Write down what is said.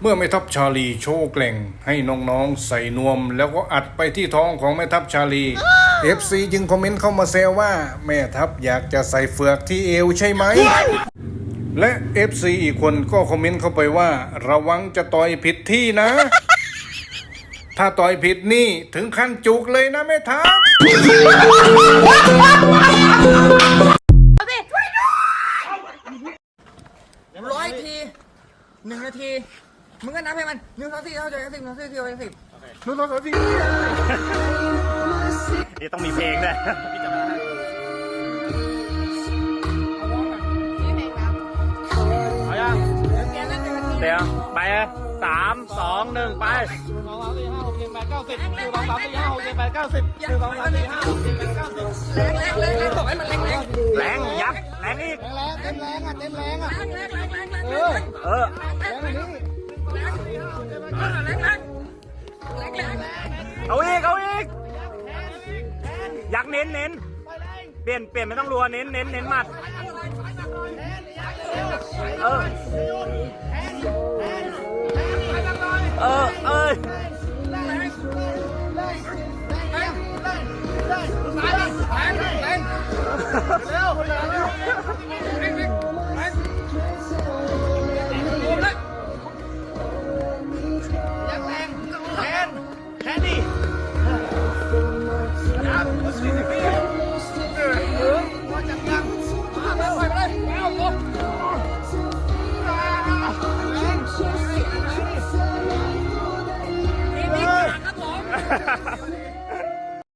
เมื่อแม่ทัพชาลีโชว์แกล่ง ให้น้องๆใส่นวม แล้วก็อัดไปที่ท้องของแม่ทัพชาลี FC จึงคอมเมนต์เข้ามาแซวว่า แม่ทัพอยากจะใส่เฟือกที่เอวใช่ไหม และ FC อีกคนก็คอมเมนต์เข้าไปว่า ระวังจะต่อยผิดที่นะ ถ้าต่อยผิดนี่ถึงขั้นจุกเลยนะแม่ทัพ ร้อยทีหนึ่งนาที มึงก็นับให้มันหนึ่งสองสี่เท่าไหร่สิบหนึ่งสองสี่เท่าไหร่สิบหนึ่งสองสามสี่นี่ต้องมีเพลงด้วยเอายังเดี๋ยวไปสามสองหนึ่งไปแรงแรงแรงแรงบอกให้มันแรงแรงแรงยับแรงอีก แรงเต็มแรงอะเต็มแรงอะแรงแรงแรงแรงแรงเออเออ แรงนี่แรงแรงแรงแรงแรงเอาอีก เอาอีก อยากเน้นเน้นเปลี่ยนเปลี่ยนไม่ต้องรัวเน้นเน้นเน้นหมัด เออ เออ เออ สี่สิบมาจากยังมาแล้วไปเอาตัวนี่นี่ครับผม